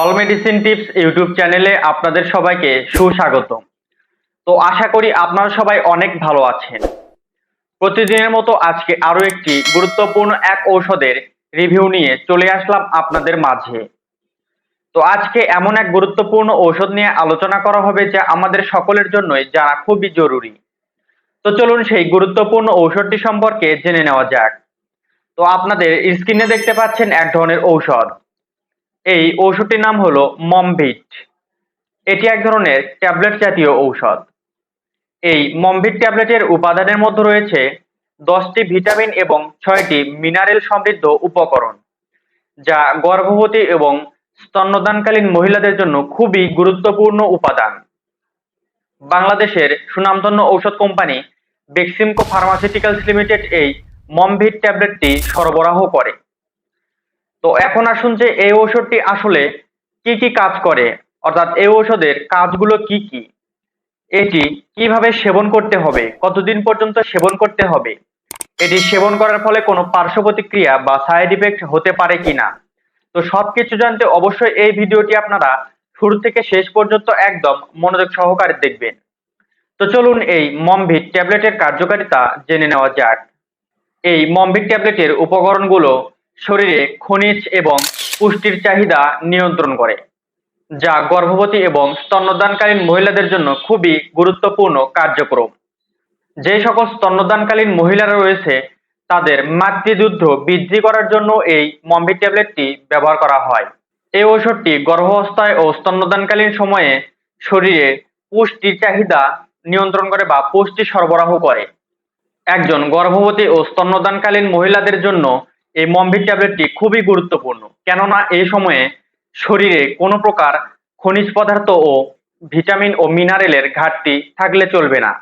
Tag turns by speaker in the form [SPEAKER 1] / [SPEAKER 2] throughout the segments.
[SPEAKER 1] All medicine tips YouTube চ্যানেলে আপনাদের সবাইকে সুস্বাগত তো আশা করি আপনারা সবাই অনেক ভালো আছেন। প্রতিদিনের মতো আজকে আরও একটি গুরুত্বপূর্ণ এক ঔষধের রিভিউ নিয়ে চলে আসলাম আপনাদের মাঝে। তো আজকে এমন এক গুরুত্বপূর্ণ ঔষধ নিয়ে আলোচনা করা হবে যা আমাদের সকলের জন্যই জানা খুবই জরুরি। তো চলুন সেই গুরুত্বপূর্ণ ঔষধটি সম্পর্কে জেনে নেওয়া যাক। তো আপনাদের স্ক্রিনে দেখতে পাচ্ছেন এক ধরনের ঔষধ। এই ঔষধটির নাম হলো মমভিট। এটি এক ধরনের ট্যাবলেট জাতীয় ঔষধ। এই মমভিট ট্যাবলেটের উপাদানের মধ্যে রয়েছে দশটি ভিটামিন এবং ছয়টি মিনারেল সমৃদ্ধ উপকরণ, যা গর্ভবতী এবং স্তন্যদানকালীন মহিলাদের জন্য খুবই গুরুত্বপূর্ণ উপাদান। বাংলাদেশের সুনামধন্য ঔষধ কোম্পানি বেক্সিমকো ফার্মাসিউটিক্যালস লিমিটেড এই মমভিট ট্যাবলেটটি সরবরাহ করে। তো এখন আসুন যে এই ঔষধটি আসলে কি কি কাজ করে, অর্থাৎ এই ঔষধের কাজগুলো কি কি? এটি কীভাবে সেবন করতে হবে, কতদিন পর্যন্ত সেবন করতে হবে, এটি সেবন করার ফলে কোনো পার্শ্ব প্রতিক্রিয়া বা সাইড ইফেক্ট হতে পারে কিনা? তো সবকিছু জানতে অবশ্যই এই ভিডিওটি আপনারা শুরু থেকে শেষ পর্যন্ত একদম মনোযোগ সহকারে দেখবেন। তো চলুন এই মমভিট ট্যাবলেটের কার্যকারিতা জেনে নেওয়া যাক। এই মমভিট ট্যাবলেটের উপকরণগুলো শরীরে খনিজ এবং পুষ্টির চাহিদা নিয়ন্ত্রণ করে, যা গর্ভবতী এবং স্তন্যদানকালীন মহিলাদের জন্য খুবই গুরুত্বপূর্ণ কার্যক্রম। যে সকল স্তন্যদানকালীন মহিলারা রয়েছে, তাদের মাতৃদুগ্ধ বৃদ্ধি করার জন্য এই মম্বি ট্যাবলেটটি ব্যবহার করা হয়। এই ঔষধটি গর্ভাবস্থায় ও স্তন্যদানকালীন সময়ে শরীরে পুষ্টির চাহিদা নিয়ন্ত্রণ করে বা পুষ্টি সরবরাহ করে। একজন গর্ভবতী ও স্তন্যদানকালীন মহিলাদের জন্য এই মমভিট ট্যাবলেটটি খুবই গুরুত্বপূর্ণ, কেননা এই সময়ে শরীরে কোনো প্রকার খনিজ পদার্থ ও ভিটামিন ও মিনারেলের ঘাটতি থাকলে চলবে না।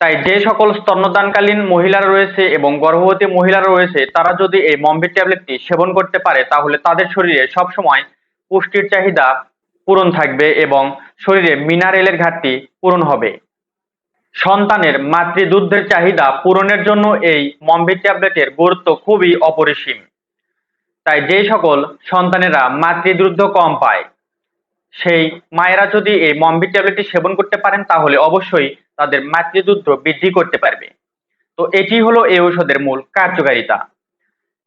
[SPEAKER 1] তাই যে সকল স্তন্যদানকালীন মহিলারা রয়েছে এবং গর্ভবতী মহিলারা রয়েছে, তারা যদি এই মমভিট ট্যাবলেটটি সেবন করতে পারে, তাহলে তাদের শরীরে সবসময় পুষ্টির চাহিদা পূরণ থাকবে এবং শরীরে মিনারেলের ঘাটতি পূরণ হবে। সন্তানের মাতৃদুগ্ধের চাহিদা পূরণের জন্য এই মমভিট ট্যাবলেটের গুরুত্ব খুবই অপরিসীম। তাই যে সকল সন্তানেরা মাতৃদুগ্ধ কম পায়, সেই মায়েরা যদি এই মমভিট ট্যাবলেটটি সেবন করতে পারেন, তাহলে অবশ্যই তাদের মাতৃদুগ্ধ বৃদ্ধি করতে পারবে। তো এটি হলো এই ঔষধের মূল কার্যকারিতা।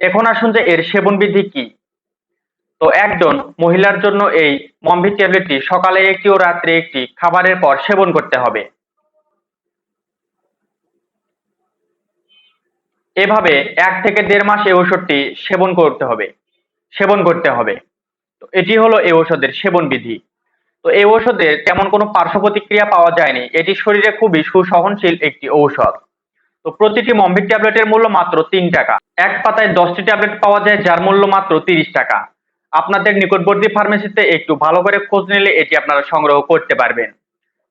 [SPEAKER 1] এখন আসুন যে এর সেবন বিধি কি। তো একজন মহিলার জন্য এই মমভিট ট্যাবলেটটি সকালে একটি ও রাত্রে একটি খাবারের পর সেবন করতে হবে। এভাবে এক থেকে দেড় মাস এই ঔষধটি সেবন করতে হবে, সেবন করতে হবে। তো এটি হলো এই ঔষধের সেবন বিধি। তো এই ঔষধের তেমন কোনো পার্শ্ব প্রতিক্রিয়া পাওয়া যায়নি। এটি শরীরে খুবই সুসহনশীল একটি ঔষধ। তো প্রতিটি মম্বিক ট্যাবলেটের মূল্য মাত্র তিন টাকা। এক পাতায় দশটি ট্যাবলেট পাওয়া যায়, যার মূল্য মাত্র তিরিশ টাকা। আপনাদের নিকটবর্তী ফার্মেসিতে একটু ভালো করে খোঁজ নিলে এটি আপনারা সংগ্রহ করতে পারবেন।